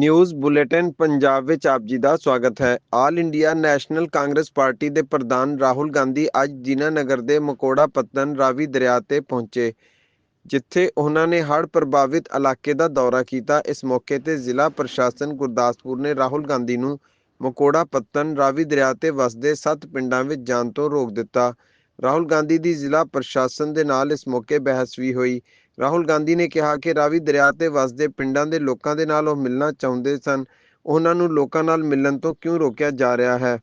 News bulletin Punjab ਵਿੱਚ ਆਪ ਜੀ ਦਾ ਸਵਾਗਤ ਹੈ। All India national Congress party ਦੇ ਪ੍ਰਧਾਨ ਰਾਹੁਲ ਗਾਂਧੀ ਅੱਜ ਦੀਨਾਨਗਰ ਦੇ ਮਕੋੜਾ ਪੱਤਨ ਰਾਵੀ ਦਰਿਆ ਤੇ ਪਹੁੰਚੇ, ਜਿੱਥੇ ਉਹਨਾਂ ਨੇ ਹੜ੍ਹ ਪ੍ਰਭਾਵਿਤ ਇਲਾਕੇ ਦਾ ਦੌਰਾ ਕੀਤਾ। ਇਸ ਮੌਕੇ ਤੇ ਜ਼ਿਲ੍ਹਾ ਪ੍ਰਸ਼ਾਸਨ ਗੁਰਦਾਸਪੁਰ ਨੇ ਰਾਹੁਲ ਗਾਂਧੀ ਨੂੰ ਮਕੋੜਾ ਪੱਤਨ ਰਾਵੀ ਦਰਿਆ ਤੇ ਵਸਦੇ 7 ਪਿੰਡਾਂ ਵਿੱਚ ਜਾਣ ਤੋਂ ਰੋਕ ਦਿੱਤਾ। ਰਾਹੁਲ ਗਾਂਧੀ ਦੀ ਜ਼ਿਲ੍ਹਾ ਪ੍ਰਸ਼ਾਸਨ ਦੇ ਨਾਲ ਇਸ ਮੌਕੇ ਬਹਿਸ ਵੀ ਹੋਈ। ਰਾਹੁਲ ਗਾਂਧੀ ਨੇ ਕਿਹਾ ਕਿ ਰਾਵੀ ਦਰਿਆ ਤੇ ਵਸਦੇ ਪਿੰਡਾਂ ਦੇ ਲੋਕਾਂ ਦੇ ਨਾਲ ਉਹ ਮਿਲਣਾ ਚਾਹੁੰਦੇ ਸਨ। ਉਹਨਾਂ ਨੂੰ ਲੋਕਾਂ ਨਾਲ ਮਿਲਣ ਤੋਂ ਕਿਉਂ ਰੋਕਿਆ ਜਾ ਰਿਹਾ ਹੈ?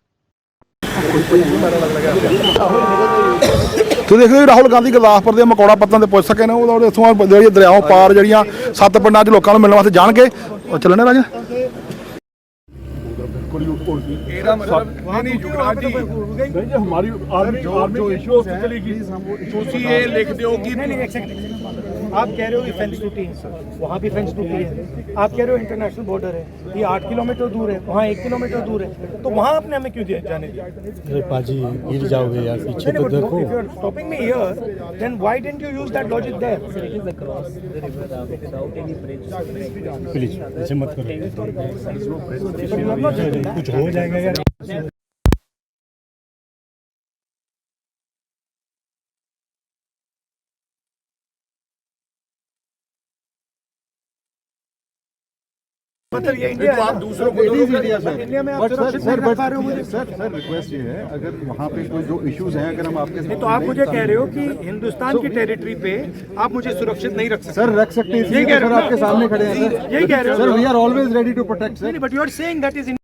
ਤੁਸੀਂ ਦੇਖਦੇ ਹੋ ਰਾਹੁਲ ਗਾਂਧੀ ਗੁਰਦਾਸਪੁਰ ਦੇ ਮਕੌੜਾ ਪੱਤਨ ਤੇ ਪੁੱਜ ਸਕੇ ਨੇ ਉਹ ਇੱਥੋਂ ਜਿਹੜੀਆਂ ਦਰਿਆਓਂ ਪਾਰ ਜਿਹੜੀਆਂ ਸੱਤ ਪਿੰਡਾਂ 'ਚ ਲੋਕਾਂ ਨੂੰ ਮਿਲਣ ਵਾਸਤੇ ਜਾਣਗੇ। ਉਹ ਚੱਲਣੇ ਰਾਜ? ਇਹਦਾ ਮਤਲਬ ਨਹੀਂ ਨਹੀਂ ਯੁਵਰਾਜ ਜੀ। ਹਮਾਰੀ ਆਰਮੀ ਆਰਮੀ ਜੋ ਇਸ਼ੂ ਉਸ ਚਲੀ ਗਈ ਤੁਸੀਂ ਇਹ ਲਿਖ ਦਿਓ ਕਿ आप कह रहे हो कि फेंस टूटी है। वहाँ भी फेंस टूटी है। आप कह रहे हो इंटरनेशनल बॉर्डर है। ये आठ किलोमीटर दूर है। वहाँ एक किलोमीटर दूर है। तो वहाँ आपने हमें क्यों दिया जाने दिया? अरे पाजी गिर जाओगे यार पीछे तो देखो। Stopping me here then why didn't you use that logic there please ऐसे मत करो। कुछ हो जाएगा यार। मतलब ये इंडिया है आप दूसरों को इंडिया सर सर रिक्वेस्ट ये है अगर वहाँ पे कोई जो इश्यूज़ हैं अगर हम आपके तो आप मुझे कह रहे हो कि हिंदुस्तान की टेरिटरी पे आप मुझे सुरक्षित नहीं रख सकते। सर रख सकते हैं यही कह तो रहे हो आपके सामने खड़े हैं सर यही कह रहे हो sir we are always ready to protect sir but you are saying that is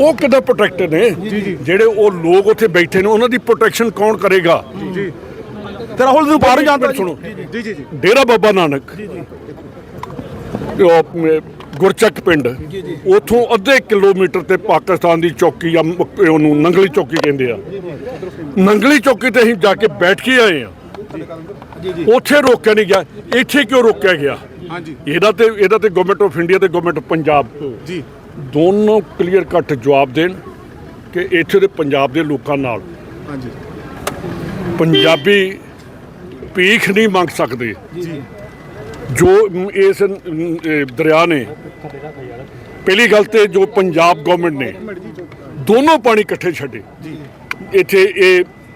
ਉਹ ਕਿੱਦਾਂ ਪ੍ਰੋਟੈਕਟਡ ਨੇ? ਜਿਹੜੇ ਉਹ ਲੋਕ ਉੱਥੇ ਬੈਠੇ ਨੇ ਉਹਨਾਂ ਦੀ ਪ੍ਰੋਟੈਕਸ਼ਨ ਕੌਣ ਕਰੇਗਾ? ਜੀ ਤੇ ਰਾਹੁਲ ਨੂੰ ਬਾਹਰ ਜਾਣ ਦੇ ਸੁਣੋ। ਜੀ ਜੀ ਡੇਰਾ ਬਾਬਾ ਨਾਨਕ। ਗੁਰਚੱਕ ਪਿੰਡ। ਉਥੋਂ ਅੱਧੇ ਕਿਲੋਮੀਟਰ ਤੇ ਪਾਕਿਸਤਾਨ ਦੀ ਚੌਕੀ ਆ ਉਹਨੂੰ ਨੰਗਲੀ ਚੌਕੀ ਕਹਿੰਦੇ ਆ। ਨੰਗਲੀ ਚੌਕੀ ਤੇ ਅਸੀਂ ਜਾ ਕੇ ਬੈਠ ਕੇ ਆਏ ਆ। ਉੱਥੇ ਰੋਕਿਆ ਨਹੀਂ ਗਿਆ। ਇੱਥੇ ਕਿਉਂ ਰੋਕਿਆ ਗਿਆ? ਹਾਂਜੀ। ਇਹਦਾ ਤੇ ਇਹਦਾ ਤੇ ਗਵਰਨਮੈਂਟ ਆਫ ਇੰਡੀਆ ਤੇ ਗਵਰਨਮੈਂਟ ਪੰਜਾਬ। ਜੀ। ਦੋਨੋਂ ਕਲੀਅਰ ਕੱਟ ਜਵਾਬ ਦੇਣ ਕਿ ਇੱਥੇ ਦੇ ਪੰਜਾਬ ਦੇ ਲੋਕਾਂ ਨਾਲ ਹਾਂਜੀ। ਪੰਜਾਬੀ ਭੀਖ ਨਹੀਂ ਮੰਗ ਸਕਦੇ। ਜੋ। ਇਸ ਦਰਿਆ ਨੇ ਪਹਿਲੀ ਗੱਲ ਤੇ ਜੋ ਪੰਜਾਬ ਗਵਰਨਮੈਂਟ ਨੇ ਦੋਨੋਂ ਪਾਣੀ ਇਕੱਠੇ ਛੱਡੇ। ਇੱਥੇ ਇਹ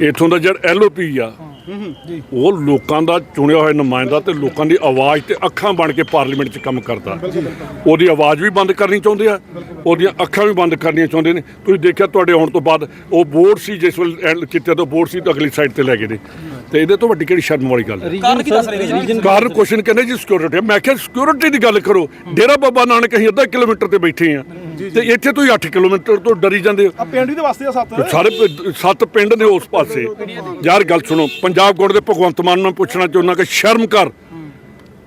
ਇਥੋਂ ਦਾ ਜਿਹੜਾ ਐਲਓਪੀ ਆ, ਉਹ ਲੋਕਾਂ ਦਾ ਚੁਣਿਆ ਹੋਇਆ ਨੁਮਾਇੰਦਾ ਤੇ ਲੋਕਾਂ ਦੀ ਆਵਾਜ਼ ਤੇ ਅੱਖਾਂ ਬਣ ਕੇ ਪਾਰਲੀਮੈਂਟ 'ਚ ਕੰਮ ਕਰਦਾ। ਉਹਦੀ ਆਵਾਜ਼ ਵੀ ਬੰਦ ਕਰਨੀ ਚਾਹੁੰਦੇ ਆ, ਉਹਦੀਆਂ ਅੱਖਾਂ ਵੀ ਬੰਦ ਕਰਨੀਆਂ ਚਾਹੁੰਦੇ ਨੇ। ਤੁਸੀਂ ਦੇਖਿਆ ਤੁਹਾਡੇ ਆਉਣ ਤੋਂ ਬਾਅਦ ਉਹ ਬੋਰਡ ਸੀ, ਜਿਸ ਵੇਲੇ ਐਂਡ ਕੀਤੇ ਤੋਂ ਬੋਰਡ ਸੀ, ਤਾਂ ਅਗਲੀ ਸਾਈਡ ਤੇ ਲੈ ਗਏ ਨੇ। ਤੇ ਇਹਦੇ ਤੋਂ ਵੱਡੀ ਕਿਹੜੀ ਸ਼ਰਮ ਵਾਲੀ ਗੱਲ ਹੈ? ਕਾਰਨ ਕੀ ਦੱਸ ਰਹੇ ਨੇ ਜੀ? ਕਾਰਨ ਕੁਐਸਚਨ ਕਹਿੰਦੇ ਜੀ ਸਿਕਿਉਰਿਟੀ ਮੈਂ ਕਿਹਾ ਸਿਕਿਉਰਿਟੀ ਦੀ ਗੱਲ ਕਰੋ। ਡੇਰਾ ਬਾਬਾ ਨਾਨਕ ਅਸੀਂ ਅੱਧਾ ਕਿਲੋਮੀਟਰ ਤੇ ਬੈਠੇ ਆ ਤੇ ਇੱਥੇ ਤੁਸੀਂ 8 ਕਿਲੋਮੀਟਰ ਤੋਂ ਡਰੀ ਜਾਂਦੇ ਹੋ। ਆ ਪਿੰਡ ਦੇ ਵਾਸਤੇ ਆ ਸੱਤ? ਤੇ ਸਾਰੇ ਸੱਤ ਪਿੰਡ ਨੇ ਉਸ ਪਾਸੇ। ਯਾਰ ਗੱਲ ਸੁਣੋ ਪੰਜਾਬ ਗੋੜ ਦੇ ਭਗਵੰਤ ਮਾਨ ਨੂੰ ਪੁੱਛਣਾ ਚਾਹੁੰਦਾ ਕਿ ਸ਼ਰਮ ਕਰ।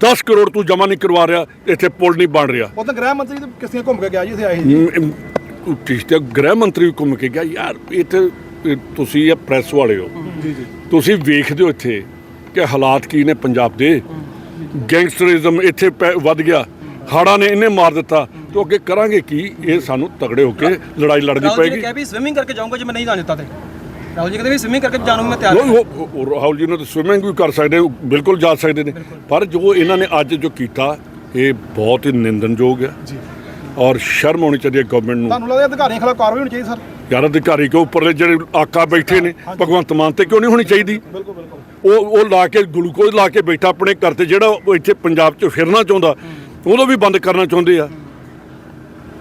10 ਕਰੋੜ ਤੂੰ ਜਮਾ ਨਹੀਂ ਕਰਵਾ ਰਿਹਾ ਇੱਥੇ ਪੁਲ ਨਹੀਂ ਬਣ ਰਿਹਾ। ਉਹ ਤਾਂ ਗ੍ਰਹਿ ਮੰਤਰੀ ਤੇ ਕਿਸ ਘੁੰਮ ਕੇ ਗਿਆ ਜੀ ਇੱਥੇ ਆਏ ਸੀ। ਕਿਸ ਤੇ ਗ੍ਰਹਿ ਮੰਤਰੀ ਵੀ ਘੁੰਮ ਕੇ ਗਿਆ। ਯਾਰ ਇੱਥੇ ਇਹ ਤੁਸੀਂ ਇਹ ਪ੍ਰੈਸ ਵਾਲੇ ਹੋ। ਜੀ ਜੀ। ਤੁਸੀਂ ਵੇਖਦੇ ਹੋ ਇੱਥੇ ਕਿ ਹਾਲਾਤ ਕੀ ਨੇ ਪੰਜਾਬ ਦੇ। ਗੈਂਗਸਟਰਿਜ਼ਮ ਇੱਥੇ ਵੱਧ ਗਿਆ। ਹਾੜਾ ਨੇ ਇਹਨੇ ਮਾਰ ਦਿੱਤਾ। ਤੇ ਅੱਗੇ ਕਰਾਂਗੇ ਕੀ? ਇਹ ਸਾਨੂੰ ਤਗੜੇ ਹੋ ਕੇ ਲੜਾਈ ਲੜਨੀ ਰਾਹੁਲ ਜੀ ਪਏਗੀ। ਕਿਹਾ ਵੀ ਸਵਿਮਿੰਗ ਕਰਕੇ ਜਾਊਂਗਾ ਜੇ ਮੈਂ ਨਹੀਂ ਜਾਣ ਦਿੱਤਾ ਤੇ। ਰਾਹੁਲ ਜੀ ਕਹਿੰਦੇ ਵੀ ਸਵਿਮਿੰਗ ਕਰਕੇ ਜਾਣ ਨੂੰ ਮੈਂ ਤਿਆਰ ਹਾਂ। ਰਾਹੁਲ ਜੀ ਨੂੰ ਤਾਂ ਸਵਿਮਿੰਗ ਵੀ ਕਰ ਸਕਦੇ ਬਿਲਕੁਲ ਜਾ ਸਕਦੇ ਨੇ। ਪਰ ਜੋ ਇਹਨਾਂ ਨੇ ਅੱਜ ਜੋ ਕੀਤਾ ਇਹ ਬਹੁਤ ਹੀ ਨਿੰਦਨਯੋਗ ਹੈ। ਔਰ ਸ਼ਰਮ ਹੋਣੀ ਚਾਹੀਦੀ ਹੈ ਗਵਰਨਮੈਂਟ ਨੂੰ। ਤੁਹਾਨੂੰ ਲੱਗਦਾ ਅਧਿਕਾਰੀਆਂ ਖਿਲਾਫ ਕਾਰਵਾਈ ਹੋਣੀ ਚਾਹੀਦੀ ਸਰ? ਯਾਰ ਅਧਿਕਾਰੀ ਕੇ ਉੱਪਰਲੇ ਜਿਹੜੇ ਆਕਾ ਬੈਠੇ ਨੇ ਭਗਵੰਤ ਮਾਨ ਤੇ ਕਿਉਂ ਨਹੀਂ ਹੋਣੀ ਚਾਹੀਦੀ? ਉਹ ਉਹ ਲਾ ਕੇ ਗਲੂਕੋਜ਼ ਲਾ ਕੇ ਬੈਠਾ ਆਪਣੇ ਘਰ ਤੇ ਜਿਹੜਾ ਉਹ ਇੱਥੇ ਪੰਜਾਬ 'ਚ ਫਿਰਨਾ ਚਾਹੁੰਦਾ ਉਹਦੋਂ ਵੀ ਬੰਦ ਕਰਨਾ ਚਾਹੁੰਦੇ ਆ।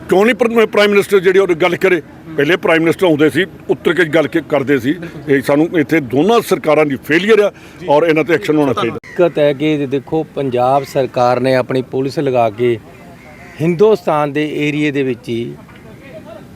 ਕਿਉਂ ਨਹੀਂ ਪ੍ਰ- ਪ੍ਰਾਈਮ ਮਿਨਿਸਟਰ ਜਿਹੜੀ ਉਹ ਗੱਲ ਕਰੇ? ਪਹਿਲੇ ਪ੍ਰਾਈਮ ਮਿਨਿਸਟਰ ਆਉਂਦੇ ਸੀ ਉੱਤਰ ਕੇ ਗੱਲ ਕੇ ਕਰਦੇ ਸੀ। ਇਹ ਸਾਨੂੰ ਇੱਥੇ ਦੋਨਾਂ ਸਰਕਾਰਾਂ ਦੀ ਫੇਲਿਅਰ ਆ ਔਰ ਇਹਨਾਂ ਤੇ ਐਕਸ਼ਨ ਹੋਣਾ ਚਾਹੀਦਾ। ਦਿੱਕਤ ਹੈ ਕਿ ਦੇਖੋ ਪੰਜਾਬ ਸਰਕਾਰ ਨੇ ਆਪਣੀ ਪੁਲਿਸ ਲਗਾ ਕੇ ਹਿੰਦੁਸਤਾਨ ਦੇ ਏਰੀਏ ਦੇ ਵਿੱਚ ਹੀ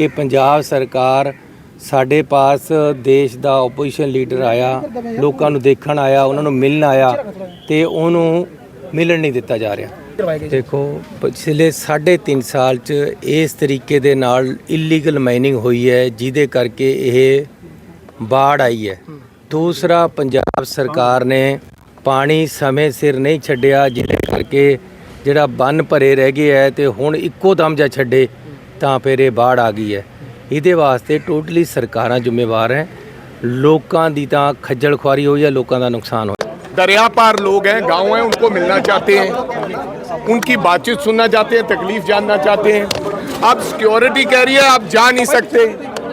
ਕਿ ਪੰਜਾਬ ਸਰਕਾਰ ਸਾਡੇ ਪਾਸ ਦੇਸ਼ ਦਾ ਆਪੋਜੀਸ਼ਨ ਲੀਡਰ ਆਇਆ, ਲੋਕਾਂ ਨੂੰ ਦੇਖਣ ਆਇਆ, ਉਹਨਾਂ ਨੂੰ ਮਿਲਣ ਆਇਆ ਤੇ ਉਹਨੂੰ ਮਿਲਣ ਨਹੀਂ ਦਿੱਤਾ ਜਾ ਰਿਹਾ। ਦੇਖੋ, ਪਿਛਲੇ 3.5 ਸਾਲ ਚ ਇਸ ਤਰੀਕੇ ਦੇ ਨਾਲ ਇਲੀਗਲ ਮਾਈਨਿੰਗ ਹੋਈ ਹੈ, ਜਿਹਦੇ ਕਰਕੇ ਇਹ ਬਾੜ ਆਈ ਹੈ। ਦੂਸਰਾ, ਪੰਜਾਬ ਸਰਕਾਰ ਨੇ ਪਾਣੀ ਸਮੇਂ ਸਿਰ ਨਹੀਂ ਛੱਡਿਆ, ਜਿਹਦੇ ਕਰਕੇ ਜਿਹੜਾ ਬੰਨ ਭਰੇ ਰਹਿ ਗਏ ਹੈ ਤੇ ਹੁਣ ਇੱਕੋ ਦਮ ਜਾ ਛੱਡੇ। ਤਾਂ ਫਿਰ ਇਹ ਬਾੜ ਆ ਗਈ ਹੈ ਇਹਦੇ ਵਾਸਤੇ ਟੋਟਲੀ ਸਰਕਾਰਾਂ ਜ਼ਿੰਮੇਵਾਰ ਹੈ ਲੋਕਾਂ ਦੀ ਤਾਂ ਖੱਜਲ ਖੁਆਰੀ ਹੋਈ ਹੈ ਲੋਕਾਂ ਦਾ ਨੁਕਸਾਨ ਹੋਇਆ दरिया पार लोग हैं गांव हैं उनको मिलना चाहते हैं उनकी बातचीत सुनना चाहते हैं तकलीफ जानना चाहते हैं अब सिक्योरिटी कह रही है आप जा नहीं सकते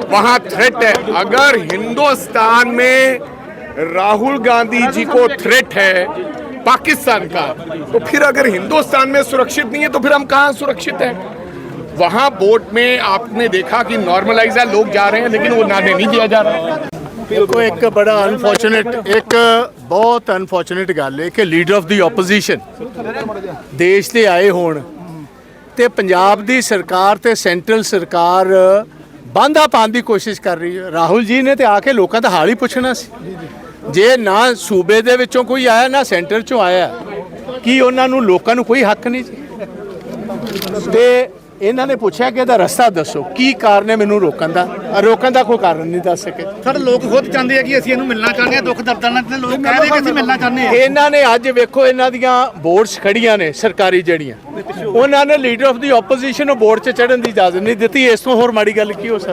वहां थ्रेट है अगर हिंदुस्तान में राहुल गांधी जी को थ्रेट है पाकिस्तान का तो फिर अगर हिंदुस्तान में सुरक्षित नहीं है तो फिर हम कहाँ सुरक्षित हैं वहां बोट में आपने देखा कि नॉर्मलाइज है लोग जा रहे हैं लेकिन वो नाने नहीं दिया जा रहा ਦੇਖੋ ਇੱਕ ਬੜਾ ਅਨਫੋਰਚੂਨੇਟ ਇੱਕ ਬਹੁਤ ਅਨਫੋਰਚੂਨੇਟ ਗੱਲ ਹੈ ਕਿ ਲੀਡਰ ਆਫ ਦੀ ਆਪੋਜੀਸ਼ਨ ਦੇਸ਼ ਦੇ ਆਏ ਹੋਣ ਤੇ ਪੰਜਾਬ ਦੀ ਸਰਕਾਰ ਤੇ ਸੈਂਟਰਲ ਸਰਕਾਰ ਬਾਂਧਾ ਪਾਉਣ ਦੀ ਕੋਸ਼ਿਸ਼ ਕਰ ਰਹੀ ਹੈ ਰਾਹੁਲ ਜੀ ਨੇ ਤੇ ਆ ਕੇ ਲੋਕਾਂ ਦਾ ਹਾਲ ਹੀ ਪੁੱਛਣਾ ਸੀ ਜੇ ਨਾ ਸੂਬੇ ਦੇ ਵਿੱਚੋਂ ਕੋਈ ਆਇਆ ਨਾ ਸੈਂਟਰ ਚੋਂ ਆਇਆ ਕੀ ਉਹਨਾਂ ਨੂੰ ਲੋਕਾਂ ਨੂੰ ਕੋਈ ਹੱਕ ਨਹੀਂ ਜੀ ਤੇ ਇਹਨਾਂ ਨੇ ਪੁੱਛਿਆ ਕਿ ਇਹਦਾ ਰਸਤਾ ਦੱਸੋ ਕੀ ਕਾਰਨ ਹੈ ਮੈਨੂੰ ਰੋਕਣ ਦਾ? ਅ, ਰੋਕਣ ਦਾ ਕੋਈ ਕਾਰਨ ਨਹੀਂ ਦੱਸ ਸਕੇ। ਸਰ ਲੋਕ ਖੁਦ ਚਾਹੁੰਦੇ ਆ ਕਿ ਅਸੀਂ ਇਹਨੂੰ ਮਿਲਣਾ ਚਾਹੁੰਦੇ ਹਾਂ ਦੁੱਖ ਦਰਦ ਨਾਲ ਤੇ ਲੋਕ ਕਹਿ ਰਹੇ ਕਿ ਅਸੀਂ ਮਿਲਣਾ ਚਾਹੁੰਦੇ ਹਾਂ ਇਹਨਾਂ ਨੇ ਅੱਜ ਵੇਖੋ ਇਹਨਾਂ ਦੀਆਂ ਬੋਰਡਸ ਖੜੀਆਂ ਨੇ ਸਰਕਾਰੀ ਜਿਹੜੀਆਂ। ਉਹਨਾਂ ਨੇ ਲੀਡਰ ਆਫ ਦੀ ਆਪੋਜੀਸ਼ਨ ਨੂੰ ਬੋਰਡ 'ਚ ਚੜਨ ਦੀ ਇਜਾਜ਼ਤ ਨਹੀਂ ਦਿੱਤੀ ਇਸ ਤੋਂ ਹੋਰ ਮਾੜੀ ਗੱਲ ਕੀ ਹੋ ਸਕਦੀ?